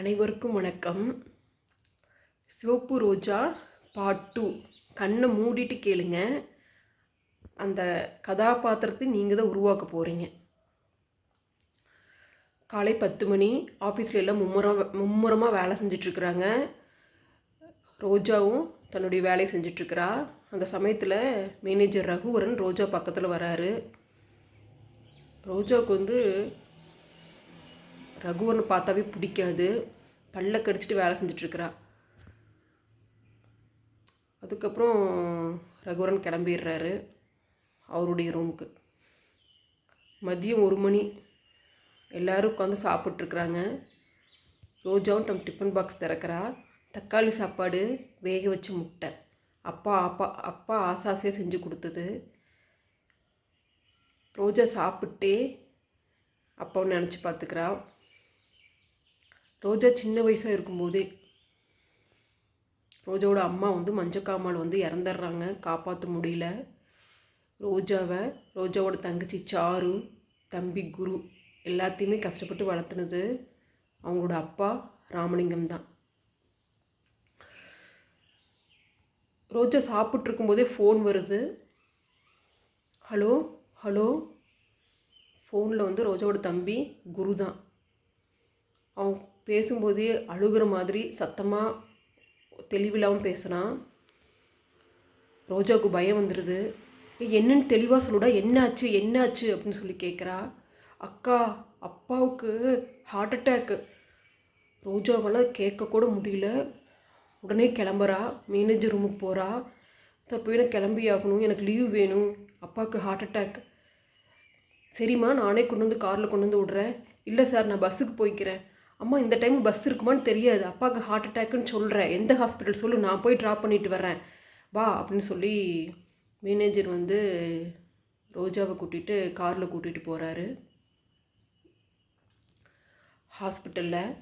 அனைவருக்கும் வணக்கம். சிவப்பு ரோஜா பார்ட் டூ கண்ணை மூடிட்டு கேளுங்க. அந்த கதாபாத்திரத்தை நீங்கள் தான் உருவாக்க போகிறீங்க காலை பத்து மணி ஆஃபீஸில் எல்லாம் மும்முரம் மும்முரமாக வேலை செஞ்சிட்ருக்குறாங்க ரோஜாவும் தன்னுடைய வேலையை செஞ்சிட்ருக்கிறா அந்த சமயத்தில் மேனேஜர் ரகுவரன் ரோஜா பக்கத்தில் வராரு. ரோஜாவுக்கு வந்து ரகுவரனை பார்த்தாவே பிடிக்காது. பல்ல கடிச்சிட்டு வேலை செஞ்சிட்ருக்கிறா. அதுக்கப்புறம் ரகுவரன் கிளம்பிடுறாரு அவருடைய ரூமுக்கு மதியம் ஒரு மணி. எல்லோரும் உட்காந்து சாப்பிட்ருக்குறாங்க. ரோஜாவும் நம்ம டிஃபன் பாக்ஸ் திறக்கிறா. தக்காளி சாப்பாடு வேக வச்ச முட்டை. அப்பா அப்பா அப்பா ஆசாசையாக செஞ்சு கொடுத்தது. ரோஜா சாப்பிட்டே அப்பாவும் நினச்சி பார்த்துக்கிறா. ரோஜா சின்ன வயசாக இருக்கும்போதே ரோஜாவோட அம்மா வந்து மஞ்சக்காமால் வந்து இறந்துடுறாங்க. காப்பாற்ற முடியல. ரோஜாவை ரோஜாவோட தங்கச்சி சாரு தம்பி குரு எல்லாத்தையுமே கஷ்டப்பட்டு வளர்த்துனது அவங்களோட அப்பா ராமலிங்கம் தான். ரோஜா சாப்பிட்ருக்கும்போதே ஃபோன் வருது. ஹலோ ஹலோ ஃபோனில் வந்து ரோஜாவோட தம்பி குரு தான். அவன் பேசும்போதே அழுகிற மாதிரி சத்தமாக தெளிவில்லாமல் பேசுகிறான் ரோஜாவுக்கு பயம் வந்துடுது என்னன்னு தெளிவாக சொல்லுடா என்னாச்சு என்னாச்சு? அப்படின்னு சொல்லி கேட்குறா அக்கா அப்பாவுக்கு ஹார்ட் அட்டேக்கு ரோஜாவால் கேட்கக்கூட முடியல. உடனே கிளம்புறா. மேனேஜர் ரூமுக்கு போகிறா சார் போய் எனக்கு கிளம்பி ஆகணும். எனக்கு லீவ் வேணும். அப்பாவுக்கு ஹார்ட் அட்டாக் சரிம்மா நானே கொண்டு வந்து காரில் கொண்டு வந்து விட்றேன். இல்லை சார் நான் பஸ்ஸுக்கு போய்க்கிறேன். அம்மா இந்த டைம் பஸ் இருக்குமான்னு தெரியாது. அப்பாவுக்கு ஹார்ட் அட்டாக்குன்னு சொல்கிறேன் எந்த ஹாஸ்பிட்டல் சொல்லு நான் போய் ட்ராப் பண்ணிட்டு வரேன் வா அப்படின்னு சொல்லி மேனேஜர் வந்து ரோஜாவை கூட்டிகிட்டு காரில் கூட்டிகிட்டு போகிறாரு ஹாஸ்பிட்டலில்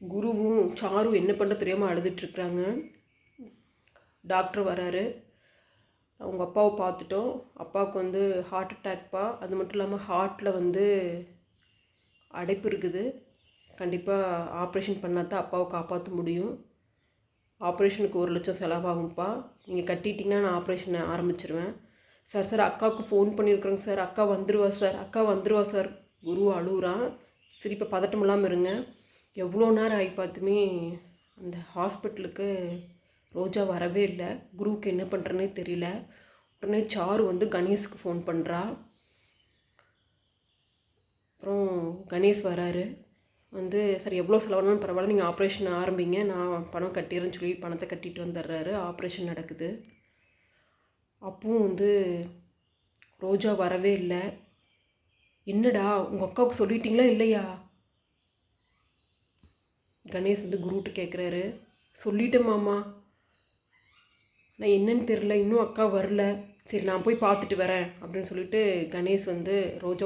குருவும் சாரும் என்ன பண்ண தெரியாமல் அழுதுட்டுருக்குறாங்க டாக்டர் வராரு. அவங்க அப்பாவை பார்த்துட்டோம். அப்பாவுக்கு வந்து ஹார்ட் அட்டாக்ப்பா அது மட்டும் இல்லாமல் ஹார்ட்டில் வந்து அடைப்பு இருக்குது. கண்டிப்பாக ஆப்ரேஷன் பண்ணால் தான் அப்பாவை காப்பாற்ற முடியும். ஆப்ரேஷனுக்கு ஒரு லட்சம் செலவாகும்ப்பா. நீங்கள் கட்டிட்டிங்கன்னா நான் ஆப்ரேஷனை ஆரம்பிச்சிருவேன். சார் சார் அக்காவுக்கு ஃபோன் பண்ணியிருக்கிறேங்க சார். அக்கா வந்துடுவா சார். அக்கா வந்துடுவா சார். குரு அழுகுறான் சரி இப்போ பதட்டம் இல்லாமல் இருங்க. எவ்வளோ நேரம் ஆகி பார்த்துமே அந்த ஹாஸ்பிட்டலுக்கு ரோஜா வரவே இல்லை. குருவுக்கு என்ன பண்ணுறேன்னே தெரியல. உடனே சாரு வந்து கணேஷுக்கு ஃபோன் பண்ணுறா அப்புறம் கணேஷ் வராரு. வந்து சரி எவ்வளோ செலவானாலும் பரவாயில்ல நீங்கள் ஆப்ரேஷன் ஆரம்பிங்க. நான் பணம் கட்டிடுறேன்னு சொல்லி பணத்தை கட்டிட்டு வந்துடுறாரு. ஆப்ரேஷன் நடக்குது. அப்பவும் வந்து ரோஜா வரவே இல்லை. என்னடா உங்கள் அக்காவுக்கு சொல்லிட்டீங்களா இல்லையா? கணேஷ் வந்து குருட்டு கேட்குறாரு சொல்லிட்டேன் மாமா. நான் என்னன்னு தெரில இன்னும் அக்கா வரல. சரி நான் போய் பார்த்துட்டு வரேன். அப்படின்னு சொல்லிட்டு கணேஷ் வந்து ரோஜா